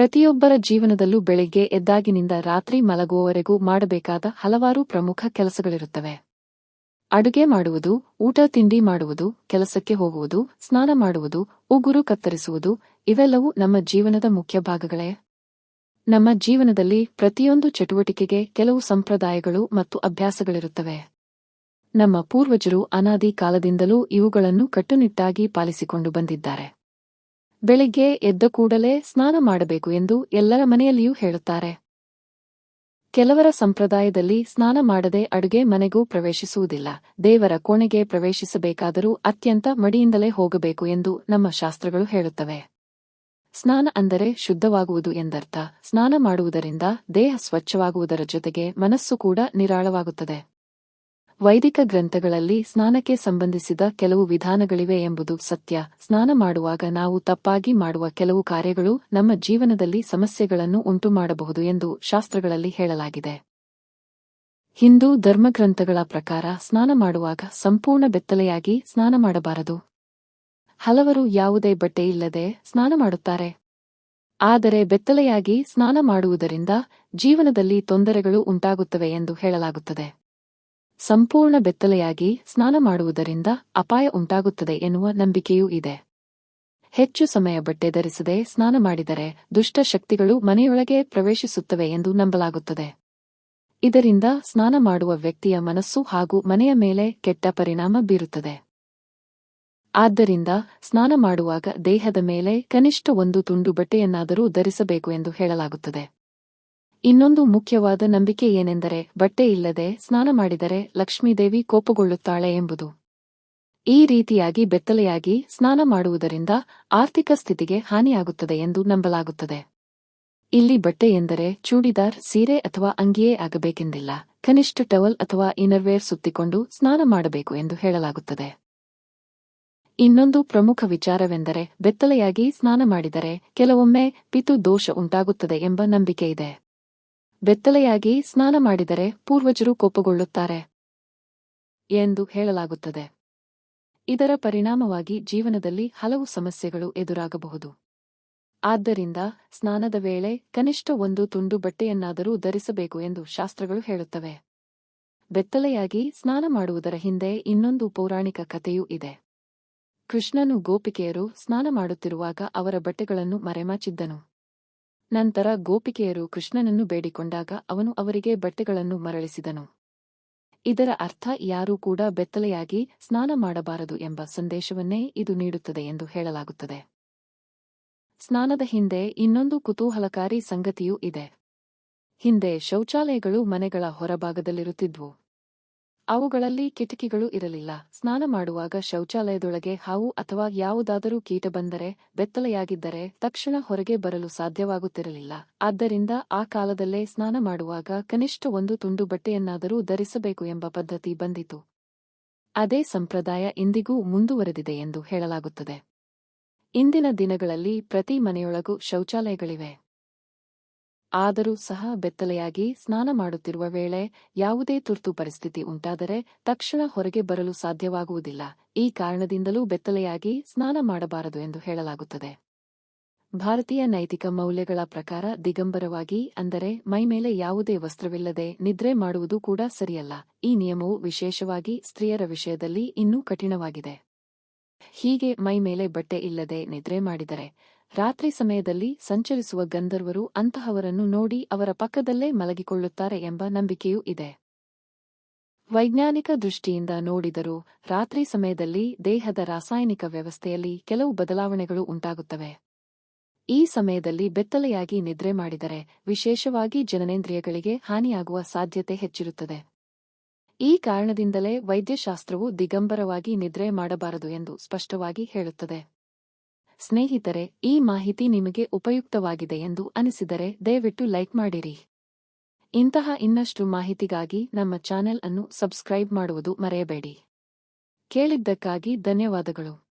ಪ್ರತಿಯೊಬ್ಬರ ಜೀವನದಲ್ಲೂ ಬೆಳಿಗ್ಗೆ ಎದ್ದಾಗಿನಿಂದ ರಾತ್ರಿ ಮಲಗುವವರೆಗೂ ಮಾಡಬೇಕಾದ ಹಲವಾರು ಪ್ರಮುಖ ಕೆಲಸಗಳಿರುತ್ತವೆ. ಅಡುಗೆ ಮಾಡುವುದು, ಊಟ ತಿಂಡಿ ಮಾಡುವುದು, ಕೆಲಸಕ್ಕೆ ಹೋಗುವುದು, ಸ್ನಾನ ಮಾಡುವುದು, ಉಗುರು ಕತ್ತರಿಸುವುದು, ಇವೆಲ್ಲವೂ ನಮ್ಮ ಜೀವನದ ಮುಖ್ಯ ಭಾಗಗಳೇ. ನಮ್ಮ ಜೀವನದಲ್ಲಿ ಪ್ರತಿಯೊಂದು ಚಟುವಟಿಕೆಗೆ ಕೆಲವು ಸಂಪ್ರದಾಯಗಳು ಮತ್ತು ಅಭ್ಯಾಸಗಳಿರುತ್ತವೆ. ನಮ್ಮ ಪೂರ್ವಜರು ಅನಾದಿ ಕಾಲದಿಂದಲೂ ಇವುಗಳನ್ನು ಕಟ್ಟುನಿಟ್ಟಾಗಿ ಪಾಲಿಸಿಕೊಂಡು ಬಂದಿದ್ದಾರೆ. ಬೆಳಿಗ್ಗೆ ಎದ್ದ ಕೂಡಲೇ ಸ್ನಾನ ಮಾಡಬೇಕು ಎಂದು ಎಲ್ಲರ ಮನೆಯಲ್ಲಿಯೂ ಹೇಳುತ್ತಾರೆ. ಕೆಲವರ ಸಂಪ್ರದಾಯದಲ್ಲಿ ಸ್ನಾನ ಮಾಡದೆ ಅಡುಗೆ ಮನೆಗೂ ಪ್ರವೇಶಿಸುವುದಿಲ್ಲ. ದೇವರ ಕೋಣೆಗೆ ಪ್ರವೇಶಿಸಬೇಕಾದರೂ ಅತ್ಯಂತ ಮಡಿಯಿಂದಲೇ ಹೋಗಬೇಕು ಎಂದು ನಮ್ಮ ಶಾಸ್ತ್ರಗಳು ಹೇಳುತ್ತವೆ. ಸ್ನಾನ ಅಂದರೆ ಶುದ್ಧವಾಗುವುದು ಎಂದರ್ಥ. ಸ್ನಾನ ಮಾಡುವುದರಿಂದ ದೇಹ ಸ್ವಚ್ಛವಾಗುವುದರ ಜೊತೆಗೆ ಮನಸ್ಸು ಕೂಡ ನಿರಾಳವಾಗುತ್ತದೆ. ವೈದಿಕ ಗ್ರಂಥಗಳಲ್ಲಿ ಸ್ನಾನಕ್ಕೆ ಸಂಬಂಧಿಸಿದ ಕೆಲವು ವಿಧಾನಗಳಿವೆ ಎಂಬುದು ಸತ್ಯ. ಸ್ನಾನ ಮಾಡುವಾಗ ನಾವು ತಪ್ಪಾಗಿ ಮಾಡುವ ಕೆಲವು ಕಾರ್ಯಗಳು ನಮ್ಮ ಜೀವನದಲ್ಲಿ ಸಮಸ್ಯೆಗಳನ್ನು ಉಂಟುಮಾಡಬಹುದು ಎಂದು ಶಾಸ್ತ್ರಗಳಲ್ಲಿ ಹೇಳಲಾಗಿದೆ. ಹಿಂದೂ ಧರ್ಮಗ್ರಂಥಗಳ ಪ್ರಕಾರ ಸ್ನಾನ ಮಾಡುವಾಗ ಸಂಪೂರ್ಣ ಬೆತ್ತಲೆಯಾಗಿ ಸ್ನಾನ ಮಾಡಬಾರದು. ಹಲವರು ಯಾವುದೇ ಬಟ್ಟೆಯಿಲ್ಲದೆ ಸ್ನಾನ ಮಾಡುತ್ತಾರೆ. ಆದರೆ ಬೆತ್ತಲೆಯಾಗಿ ಸ್ನಾನ ಮಾಡುವುದರಿಂದ ಜೀವನದಲ್ಲಿ ತೊಂದರೆಗಳು ಉಂಟಾಗುತ್ತವೆ ಎಂದು ಹೇಳಲಾಗುತ್ತದೆ. ಸಂಪೂರ್ಣ ಬೆತ್ತಲೆಯಾಗಿ ಸ್ನಾನ ಮಾಡುವುದರಿಂದ ಅಪಾಯ ಉಂಟಾಗುತ್ತದೆ ಎನ್ನುವ ನಂಬಿಕೆಯೂ ಇದೆ. ಹೆಚ್ಚು ಸಮಯ ಬಟ್ಟೆ ಧರಿಸದೆ ಸ್ನಾನ ಮಾಡಿದರೆ ದುಷ್ಟ ಶಕ್ತಿಗಳು ಮನೆಯೊಳಗೆ ಪ್ರವೇಶಿಸುತ್ತವೆ ಎಂದು ನಂಬಲಾಗುತ್ತದೆ. ಇದರಿಂದ ಸ್ನಾನ ಮಾಡುವ ವ್ಯಕ್ತಿಯ ಮನಸ್ಸು ಹಾಗೂ ಮನೆಯ ಮೇಲೆ ಕೆಟ್ಟ ಪರಿಣಾಮ ಬೀರುತ್ತದೆ. ಆದ್ದರಿಂದ ಸ್ನಾನ ಮಾಡುವಾಗ ದೇಹದ ಮೇಲೆ ಕನಿಷ್ಠ ಒಂದು ತುಂಡು ಬಟ್ಟೆಯನ್ನಾದರೂ ಧರಿಸಬೇಕು ಎಂದು ಹೇಳಲಾಗುತ್ತದೆ. ಇನ್ನೊಂದು ಮುಖ್ಯವಾದ ನಂಬಿಕೆ ಏನೆಂದರೆ, ಬಟ್ಟೆ ಇಲ್ಲದೆ ಸ್ನಾನ ಮಾಡಿದರೆ ಲಕ್ಷ್ಮೀದೇವಿ ಕೋಪಗೊಳ್ಳುತ್ತಾಳೆ ಎಂಬುದು. ಈ ರೀತಿಯಾಗಿ ಬೆತ್ತಲೆಯಾಗಿ ಸ್ನಾನ ಮಾಡುವುದರಿಂದ ಆರ್ಥಿಕ ಸ್ಥಿತಿಗೆ ಹಾನಿಯಾಗುತ್ತದೆ ಎಂದು ನಂಬಲಾಗುತ್ತದೆ. ಇಲ್ಲಿ ಬಟ್ಟೆ ಎಂದರೆ ಚೂಡಿದಾರ್, ಸೀರೆ ಅಥವಾ ಅಂಗಿಯೇ ಆಗಬೇಕೆಂದಿಲ್ಲ. ಕನಿಷ್ಠ ಟವಲ್ ಅಥವಾ ಇನರ್ವೇರ್ ಸುತ್ತಿಕೊಂಡು ಸ್ನಾನ ಮಾಡಬೇಕು ಎಂದು ಹೇಳಲಾಗುತ್ತದೆ. ಇನ್ನೊಂದು ಪ್ರಮುಖ ವಿಚಾರವೆಂದರೆ, ಬೆತ್ತಲೆಯಾಗಿ ಸ್ನಾನ ಮಾಡಿದರೆ ಕೆಲವೊಮ್ಮೆ ಪಿತು ದೋಷ ಉಂಟಾಗುತ್ತದೆ ಎಂಬ ನಂಬಿಕೆಯಿದೆ ಬೆತ್ತಲೆಯಾಗಿ ಸ್ನಾನ ಮಾಡಿದರೆ ಪೂರ್ವಜರು ಕೋಪಗೊಳ್ಳುತ್ತಾರೆ ಎಂದು ಹೇಳಲಾಗುತ್ತದೆ. ಇದರ ಪರಿಣಾಮವಾಗಿ ಜೀವನದಲ್ಲಿ ಹಲವು ಸಮಸ್ಯೆಗಳು ಎದುರಾಗಬಹುದು. ಆದ್ದರಿಂದ ಸ್ನಾನದ ವೇಳೆ ಕನಿಷ್ಠ ಒಂದು ತುಂಡು ಬಟ್ಟೆಯನ್ನಾದರೂ ಧರಿಸಬೇಕು ಎಂದು ಶಾಸ್ತ್ರಗಳು ಹೇಳುತ್ತವೆ. ಬೆತ್ತಲೆಯಾಗಿ ಸ್ನಾನ ಮಾಡುವುದರ ಹಿಂದೆ ಇನ್ನೊಂದು ಪೌರಾಣಿಕ ಕಥೆಯೂ ಇದೆ. ಕೃಷ್ಣನು ಗೋಪಿಕೆಯರು ಸ್ನಾನ ಮಾಡುತ್ತಿರುವಾಗ ಅವರ ಬಟ್ಟೆಗಳನ್ನು ಮರೆಮಾಚಿದ್ದನು. ನಂತರ ಗೋಪಿಕೆಯರು ಕೃಷ್ಣನನ್ನು ಬೇಡಿಕೊಂಡಾಗ ಅವನು ಅವರಿಗೆ ಬಟ್ಟೆಗಳನ್ನು ಮರಳಿಸಿದನು. ಇದರ ಅರ್ಥ ಯಾರೂ ಕೂಡ ಬೆತ್ತಲೆಯಾಗಿ ಸ್ನಾನ ಮಾಡಬಾರದು ಎಂಬ ಸಂದೇಶವನ್ನೇ ಇದು ನೀಡುತ್ತದೆ ಎಂದು ಹೇಳಲಾಗುತ್ತದೆ. ಸ್ನಾನದ ಹಿಂದೆ ಇನ್ನೊಂದು ಕುತೂಹಲಕಾರಿ ಸಂಗತಿಯೂ ಇದೆ. ಹಿಂದೆ ಶೌಚಾಲಯಗಳು ಮನೆಗಳ ಹೊರಭಾಗದಲ್ಲಿರುತ್ತಿದ್ವು. ಅವುಗಳಲ್ಲಿ ಕಿಟಕಿಗಳು ಇರಲಿಲ್ಲ. ಸ್ನಾನ ಮಾಡುವಾಗ ಶೌಚಾಲಯದೊಳಗೆ ಹಾವು ಅಥವಾ ಯಾವುದಾದರೂ ಕೀಟ ಬಂದರೆ, ಬೆತ್ತಲೆಯಾಗಿದ್ದರೆ ತಕ್ಷಣ ಹೊರಗೆ ಬರಲು ಸಾಧ್ಯವಾಗುತ್ತಿರಲಿಲ್ಲ. ಆದ್ದರಿಂದ ಆ ಕಾಲದಲ್ಲೇ ಸ್ನಾನ ಮಾಡುವಾಗ ಕನಿಷ್ಠ ಒಂದು ತುಂಡು ಬಟ್ಟೆಯನ್ನಾದರೂ ಧರಿಸಬೇಕು ಎಂಬ ಪದ್ಧತಿ ಬಂದಿತು. ಅದೇ ಸಂಪ್ರದಾಯ ಇಂದಿಗೂ ಮುಂದುವರೆದಿದೆ ಎಂದು ಹೇಳಲಾಗುತ್ತದೆ. ಇಂದಿನ ದಿನಗಳಲ್ಲಿ ಪ್ರತಿ ಮನೆಯೊಳಗೂ ಶೌಚಾಲಯಗಳಿವೆ. ಆದರೂ ಸಹ ಬೆತ್ತಲೆಯಾಗಿ ಸ್ನಾನ ಮಾಡುತ್ತಿರುವ ವೇಳೆ ಯಾವುದೇ ತುರ್ತು ಪರಿಸ್ಥಿತಿ ಉಂಟಾದರೆ ತಕ್ಷಣ ಹೊರಗೆ ಬರಲು ಸಾಧ್ಯವಾಗುವುದಿಲ್ಲ. ಈ ಕಾರಣದಿಂದಲೂ ಬೆತ್ತಲೆಯಾಗಿ ಸ್ನಾನ ಮಾಡಬಾರದು ಎಂದು ಹೇಳಲಾಗುತ್ತದೆ. ಭಾರತೀಯ ನೈತಿಕ ಮೌಲ್ಯಗಳ ಪ್ರಕಾರ ದಿಗಂಬರವಾಗಿ ಅಂದರೆ ಮೈಮೇಲೆ ಯಾವುದೇ ವಸ್ತ್ರವಿಲ್ಲದೆ ನಿದ್ರೆ ಮಾಡುವುದು ಕೂಡ ಸರಿಯಲ್ಲ. ಈ ನಿಯಮವು ವಿಶೇಷವಾಗಿ ಸ್ತ್ರೀಯರ ವಿಷಯದಲ್ಲಿ ಇನ್ನೂ ಕಠಿಣವಾಗಿದೆ. ಹೀಗೆ ಮೈಮೇಲೆ ಬಟ್ಟೆ ಇಲ್ಲದೆ ನಿದ್ರೆ ಮಾಡಿದರೆ ರಾತ್ರಿ ಸಮಯದಲ್ಲಿ ಸಂಚರಿಸುವ ಗಂಧರ್ವರು ಅಂತಹವರನ್ನು ನೋಡಿ ಅವರ ಪಕ್ಕದಲ್ಲೇ ಮಲಗಿಕೊಳ್ಳುತ್ತಾರೆ ಎಂಬ ನಂಬಿಕೆಯೂ ಇದೆ. ವೈಜ್ಞಾನಿಕ ದೃಷ್ಟಿಯಿಂದ ನೋಡಿದರೂ ರಾತ್ರಿ ಸಮಯದಲ್ಲಿ ದೇಹದ ರಾಸಾಯನಿಕ ವ್ಯವಸ್ಥೆಯಲ್ಲಿ ಕೆಲವು ಬದಲಾವಣೆಗಳು ಉಂಟಾಗುತ್ತವೆ. ಈ ಸಮಯದಲ್ಲಿ ಬೆತ್ತಲೆಯಾಗಿ ನಿದ್ರೆ ಮಾಡಿದರೆ ವಿಶೇಷವಾಗಿ ಜನನೇಂದ್ರಿಯಗಳಿಗೆ ಹಾನಿಯಾಗುವ ಸಾಧ್ಯತೆ ಹೆಚ್ಚಿರುತ್ತದೆ. ಈ ಕಾರಣದಿಂದಲೇ ವೈದ್ಯಶಾಸ್ತ್ರವು ದಿಗಂಬರವಾಗಿ ನಿದ್ರೆ ಮಾಡಬಾರದು ಎಂದು ಸ್ಪಷ್ಟವಾಗಿ ಹೇಳುತ್ತದೆ. ಸ್ನೇಹಿತರೆ, ಈ ಮಾಹಿತಿ ನಿಮಗೆ ಉಪಯುಕ್ತವಾಗಿದೆ ಎಂದು ಅನಿಸಿದರೆ ದಯವಿಟ್ಟು ಲೈಕ್ ಮಾಡಿರಿ. ಇಂತಹ ಇನ್ನಷ್ಟು ಮಾಹಿತಿಗಾಗಿ ನಮ್ಮ ಚಾನೆಲ್ ಅನ್ನು ಸಬ್ಸ್ಕ್ರೈಬ್ ಮಾಡುವುದು ಮರೆಯಬೇಡಿ. ಕೇಳಿದ್ದಕ್ಕಾಗಿ ಧನ್ಯವಾದಗಳು.